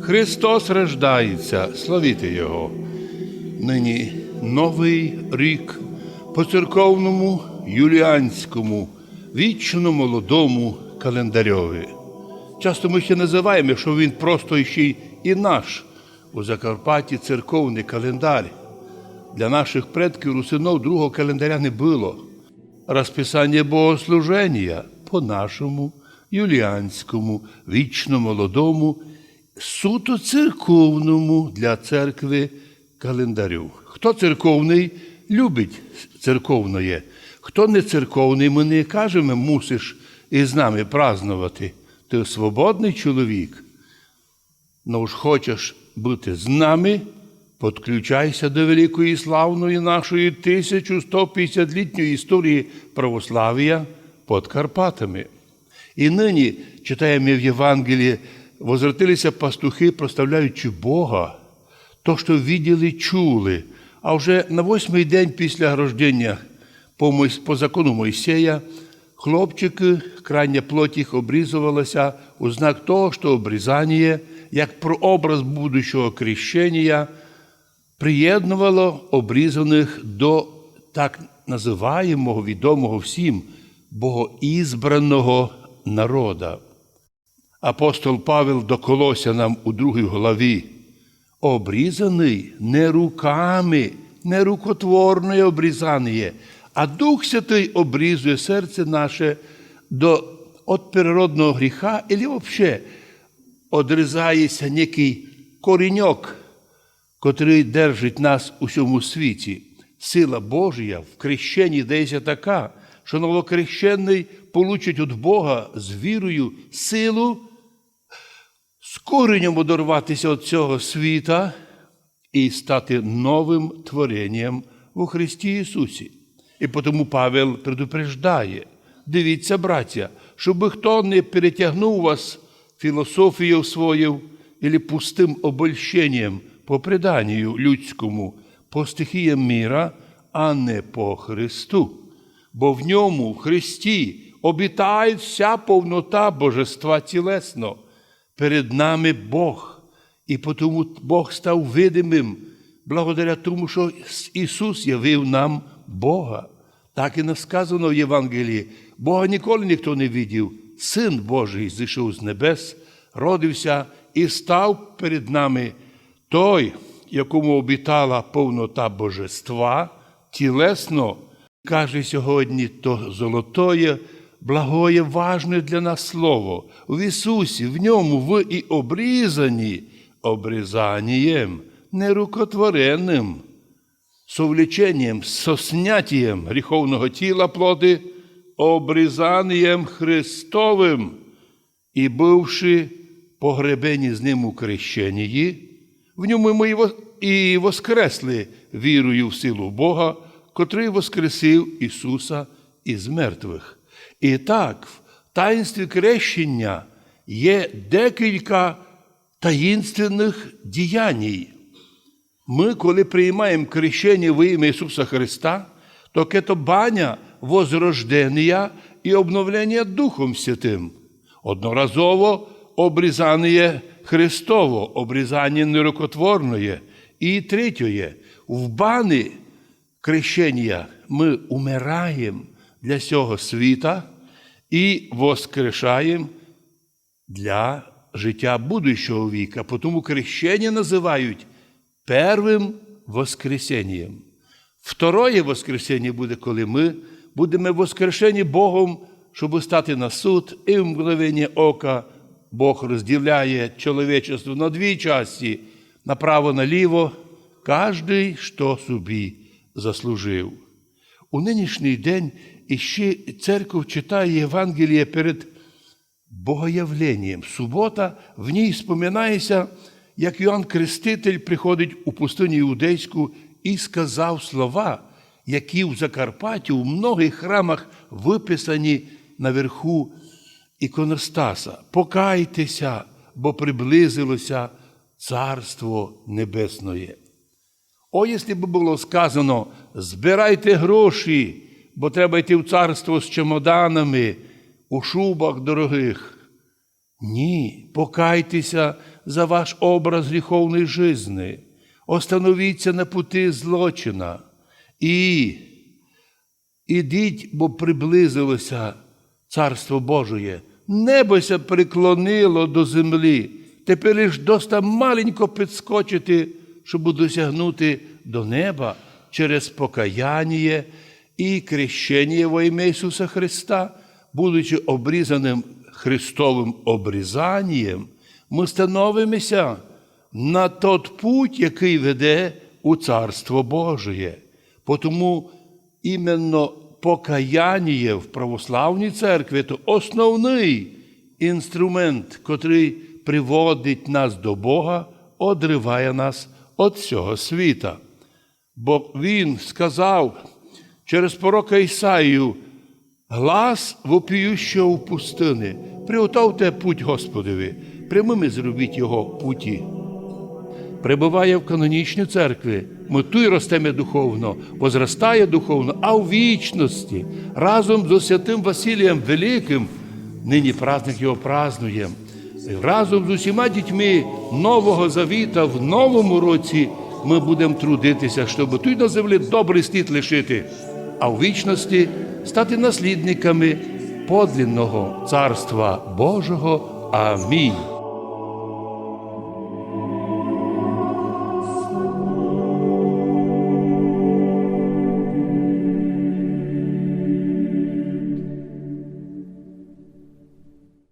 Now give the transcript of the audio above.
Христос рождається, славіте Його. Нині новий рік по церковному юліанському, вічно молодому календарьові. Часто ми ще називаємо, що він просто ще й і наш у Закарпатті церковний календар. Для наших предків русинов другого календаря не було. Розписання богослуження по нашому юліанському, вічно молодому, суто церковному для церкви календарю. Хто церковний, любить церковне. Хто не церковний, ми не кажемо, мусиш із нами празнувати. Ти свободний чоловік. Ну ж хочеш бути з нами, підключайся до великої славної нашої 1150-літньої історії православ'я під Карпатами. І нині читаємо в Євангелії, возвратилися пастухи, проставляючи Бога, то, що виділи, чули. А вже на восьмий день після рождення по, по закону Мойсея хлопчики, крайня плоть їх обрізувалася у знак того, що обрізання, як прообраз будущого крещення, приєднувало обрізаних до так називаємого, відомого всім богоізбраного народа. Апостол Павел до Колосянам у другій главі обрізаний не руками, не рукотворне обрізання, а Дух Святий обрізує серце наше до от природного гріха, і взагалі одрізається некий коріньок, котрий держить нас у всьому світі. Сила Божія в крещенні дається така, що новокрещений получить від Бога з вірою силу з коренем одорватися від цього світа і стати новим творенням у Христі Ісусі. І тому Павел предупреждає: дивіться, браття, щоб хто не перетягнув вас філософією своєю или пустим обольщенням по преданню людському, по стихіям міра, а не по Христу. Бо в ньому, в Христі, обітає вся повнота Божества тілесно. Перед нами Бог, і тому Бог став видимим, благодаря тому, що Ісус явив нам Бога. Так і сказано в Євангелії. Бога ніколи ніхто не видів. Син Божий зійшов з небес, родився і став перед нами той, якому обітала повнота божества, тілесно, каже сьогодні, то золотоє, благоє, важне для нас слово. В Ісусі, в ньому ви і обрізані, обрізанням, нерукотворенним, совлеченням, соснятієм гріховного тіла плоти, обрізанням Христовим, і бувши погребені з ним у крещенні, в ньому ми і воскресли вірою в силу Бога, котрий воскресив Ісуса із мертвих. І так, в таїнстві крещення є декілька таїнственних діянь. Ми, коли приймаємо крещення в ім'я Ісуса Христа, то це баня возрождення і обновлення Духом Святим. Одноразово обрізання Христово, обрізання нерукотворне. І третє, в бани крещення ми умираємо для цього світа і воскрешаємо для життя будущого віка. Тому крещення називають первим воскресенням. Второе воскресіння буде, коли ми будемо воскрешені Богом, щоб стати на суд, і в мгновення ока Бог розділяє чоловічество на дві часті, направо наліво, кожний, що собі заслужив. У нинішній день іще церква читає Євангеліє перед Богоявленням. Субота в ній споминається, як Йоанн Креститель приходить у пустиню Іудейську і сказав слова, які в Закарпатті у многих храмах виписані наверху іконостаса. Покайтеся, бо приблизилося Царство Небесне. О, якщо б було сказано, збирайте гроші, бо треба йти в царство з чемоданами, у шубах дорогих. Ні, покайтеся, за ваш образ гріховної жизни. Остановіться на пути злочина і ідіть, бо приблизилося Царство Божоє. Небося приклонило до землі. Тепер лиш доста маленько підскочити, щоб досягнути до неба через покаяння і крещення во ім'я Ісуса Христа, будучи обрізаним Христовим обрізанням, ми становимося на тот путь, який веде у Царство Божие. Тому іменно покаяння в православній церкві то основний інструмент, котрий приводить нас до Бога, одриває нас від цього світа. Бо Він сказав через пророка Ісаїю, глас вопіющого в пустини, приготовте путь Господові, прямими зробіть його путі. Прибуває в канонічній церкві, ми ту й ростемо духовно, возростає духовно, а в вічності. Разом з святим Василієм Великим, нині праздник його празднуємо, разом з усіма дітьми Нового Завіта в новому році ми будемо трудитися, щоб тут на землі добрий слід лишити, а в вічності стати наслідниками подлинного Царства Божого. Амінь.